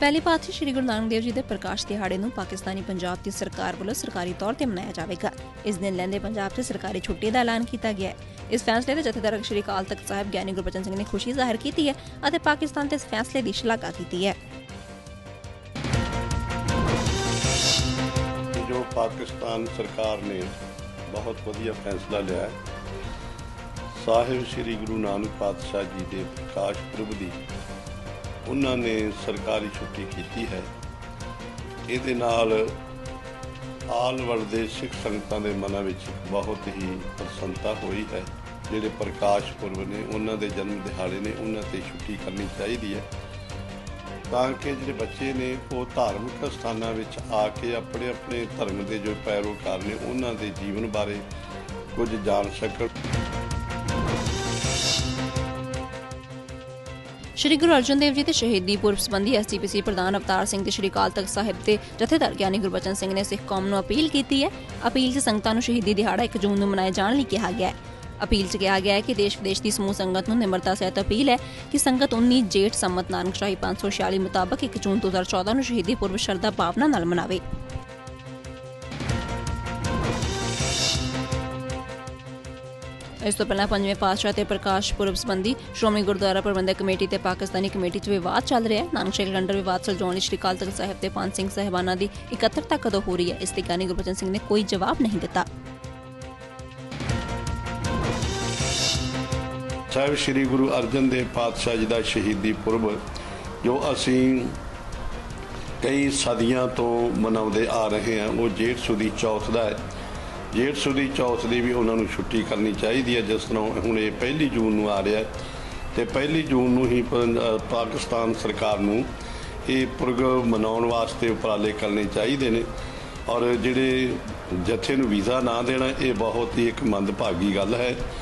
ਪਹਿਲੀ ਪਾਤਸ਼ਾਹ ਸ੍ਰੀ ਗੁਰੂ ਨਾਨਕ ਦੇਵ ਜੀ ਦੇ ਪ੍ਰਕਾਸ਼ ਦਿਹਾੜੇ ਨੂੰ ਪਾਕਿਸਤਾਨੀ ਪੰਜਾਬ ਦੀ ਸਰਕਾਰ ਵੱਲੋਂ ਸਰਕਾਰੀ ਤੌਰ ਤੇ ਮਨਾਇਆ ਜਾਵੇਗਾ। ਇਸ ਦਿਨ ਲਹਿੰਦੇ ਪੰਜਾਬ 'ਚ ਸਰਕਾਰੀ ਛੁੱਟੀ ਦਾ ਐਲਾਨ ਕੀਤਾ ਗਿਆ ਹੈ। ਇਸ ਫੈਸਲੇ ਤੇ ਜਥੇਦਾਰ ਸ੍ਰੀ ਅਕਾਲ ਤਖਤ ਸਾਹਿਬ ਗਿਆਨੀ ਗੁਰਬਚਨ ਸਿੰਘ ਨੇ ਖੁਸ਼ੀ ਜ਼ਾਹਿਰ ਕੀਤੀ ਹੈ ਅਤੇ ਪਾਕਿਸਤਾਨ ਤੇ ਇਸ ਫੈਸਲੇ ਦੀ ਸ਼ਲਾਘਾ ਕੀਤੀ ਹੈ। ਜੋ ਪਾਕਿਸਤਾਨ ਸਰਕਾਰ ਨੇ ਬਹੁਤ ਵਧੀਆ ਫੈਸਲਾ ਲਿਆ ਹੈ, ਸਾਹਿਬ ਸ੍ਰੀ ਗੁਰੂ ਨਾਨਕ ਪਾਤਸ਼ਾਹ ਜੀ ਦੇ ਪ੍ਰਕਾਸ਼ ਪੁਰਬ ਦੀ ਉਹਨਾਂ ਨੇ ਸਰਕਾਰੀ ਛੁੱਟੀ ਕੀਤੀ ਹੈ। ਇਹਦੇ ਨਾਲ ਆਲ ਵਰਲਡ ਦੇ ਸਿੱਖ ਸੰਗਤਾਂ ਦੇ ਮਨਾਂ ਵਿੱਚ ਬਹੁਤ ਹੀ ਪ੍ਰਸੰਨਤਾ ਹੋਈ ਹੈ। ਜਿਹੜੇ ਪ੍ਰਕਾਸ਼ ਪੁਰਬ ਨੇ, ਉਹਨਾਂ ਦੇ ਜਨਮ ਦਿਹਾੜੇ ਨੇ, ਉਹਨਾਂ ਤੇ ਛੁੱਟੀ ਕਰਨੀ ਚਾਹੀਦੀ ਹੈ। ਤਾਂ ਕਿ ਜਿਹੜੇ ਬੱਚੇ ਨੇ, ਉਹ ਧਾਰਮਿਕ ਸਥਾਨਾਂ ਵਿੱਚ ਆ ਕੇ ਆਪਣੇ ਆਪਣੇ ਧਰਮ ਦੇ ਜੋ ਪੈਰੋਕਾਰ ਨੇ, ਉਹਨਾਂ ਦੇ ਜੀਵਨ ਬਾਰੇ ਕੁਝ ਜਾਣ ਸਕਣ। ਸ਼੍ਰੀ ਗੁਰੂ ਅਰਜਨ ਦੇਵ ਜੀ ਦੇ ਸ਼ਹੀਦੀ ਪੁਰਬ ਸੰਬੰਧੀ ਐਸਜੀਪੀਸੀ ਪ੍ਰਧਾਨ ਅਵਤਾਰ ਸਿੰਘ ਤੇ ਸ਼੍ਰੀ ਅਕਾਲ ਤਖਤ ਸਾਹਿਬ ਦੇ ਜਥੇਦਾਰ ਗਿਆਨੀ ਗੁਰਬਚਨ ਸਿੰਘ ਨੇ ਸਿੱਖ ਕੌਮ ਨੂੰ ਅਪੀਲ ਕੀਤੀ ਹੈ। ਅਪੀਲ 'ਚ ਸੰਗਤਾਂ ਨੂੰ ਸ਼ਹੀਦੀ ਦਿਹਾੜਾ 1 ਜੂਨ ਨੂੰ ਮਨਾਏ ਜਾਣ ਲਈ ਕਿਹਾ ਗਿਆ ਹੈ। ਅਪੀਲ 'ਚ ਕਿਹਾ ਗਿਆ ਹੈ ਕਿ ਦੇਸ਼ ਵਿਦੇਸ਼ ਦੀ ਸਮੂਹ ਸੰਗਤ ਨੂੰ ਨਿਮਰਤਾ ਸਹਿਤ ਅਪੀਲ ਹੈ ਕਿ ਸੰਗਤ 19 ਜੇਠ ਸੰਮਤ ਨਾਨਕ ਸ਼ਾਹੀ 546 ਮੁਤਾਬਕ 1 ਜੂਨ 2014 ਨੂੰ ਸ਼ਹੀਦੀ ਪੁਰਬ ਸ਼ਰਧਾ ਭਾਵਨਾ ਨਾਲ ਮਨਾਵੇ। ਇਸ ਤੋਂ ਪਹਿਲਾਂ ਪੰਜਵੇਂ ਪਾਤਸ਼ਾਹ ਤੇ ਪ੍ਰਕਾਸ਼ ਪੁਰਬ ਸੰਬੰਧੀ ਸ਼੍ਰੋਮਣੀ ਗੁਰਦੁਆਰਾ ਪ੍ਰਬੰਧਕ ਕਮੇਟੀ ਤੇ ਪਾਕਿਸਤਾਨੀ ਕਮੇਟੀ 'ਚ ਵਿਵਾਦ ਚੱਲ ਰਿਹਾ ਹੈ। ਨਾਨਕ ਸ਼ੇਖ ਲੰਡਰ ਵਿਵਾਦ ਸੁਲਝਾਉਣ ਲਈ ਸ਼੍ਰੀ ਅਕਾਲ ਤਖਤ ਸਾਹਿਬ ਤੇ ਪੰਜ ਸਿੰਘ ਸਹਿਬਾਨਾਂ ਦੀ ਇਕੱਤਰਤਾ ਕਦੋਂ ਹੋ ਰਹੀ ਹੈ, ਇਸ ਤੇ ਗਿਆਨੀ ਗੁਰਬਚਨ ਸਿੰਘ ਨੇ ਕੋਈ ਜਵਾਬ ਨਹੀਂ ਦਿੱਤਾ। ਸਾਹਿਬ, ਸ੍ਰੀ ਗੁਰੂ ਅਰਜਨ ਦੇਵ ਪਾਤਸ਼ਾਹ ਜੀ ਦਾ ਸ਼ਹੀਦੀ ਪੁਰਬ, ਜੋ ਅਸੀਂ ਕਈ ਸਦੀਆਂ ਤੋਂ ਮਨਾਉਂਦੇ ਆ ਰਹੇ ਹਾਂ, ਉਹ ਜੇਠ ਸੁਦੀ ਚੌਥ ਦਾ ਹੈ। ਜੇਠ ਦੀ ਚੌਥ ਦੀ ਵੀ ਉਹਨਾਂ ਨੂੰ ਛੁੱਟੀ ਕਰਨੀ ਚਾਹੀਦੀ ਹੈ, ਜਿਸ ਤਰ੍ਹਾਂ ਹੁਣ ਇਹ ਪਹਿਲੀ ਜੂਨ ਨੂੰ ਆ ਰਿਹਾ ਹੈ ਤੇ ਪਹਿਲੀ ਜੂਨ ਨੂੰ ਹੀ ਪੰ- ਪਾਕਿਸਤਾਨ ਸਰਕਾਰ ਨੂੰ ਇਹ ਪੁਰਬ ਮਨਾਉਣ ਵਾਸਤੇ ਉਪਰਾਲੇ ਕਰਨੇ ਚਾਹੀਦੇ ਨੇ ਔਰ ਜਿਹੜੇ ਜਥੇ ਨੂੰ ਵੀਜ਼ਾ ਨਾ ਦੇਣਾ, ਇਹ ਬਹੁਤ ਹੀ ਇੱਕ ਮੰਦਭਾਗੀ ਗੱਲ ਹੈ।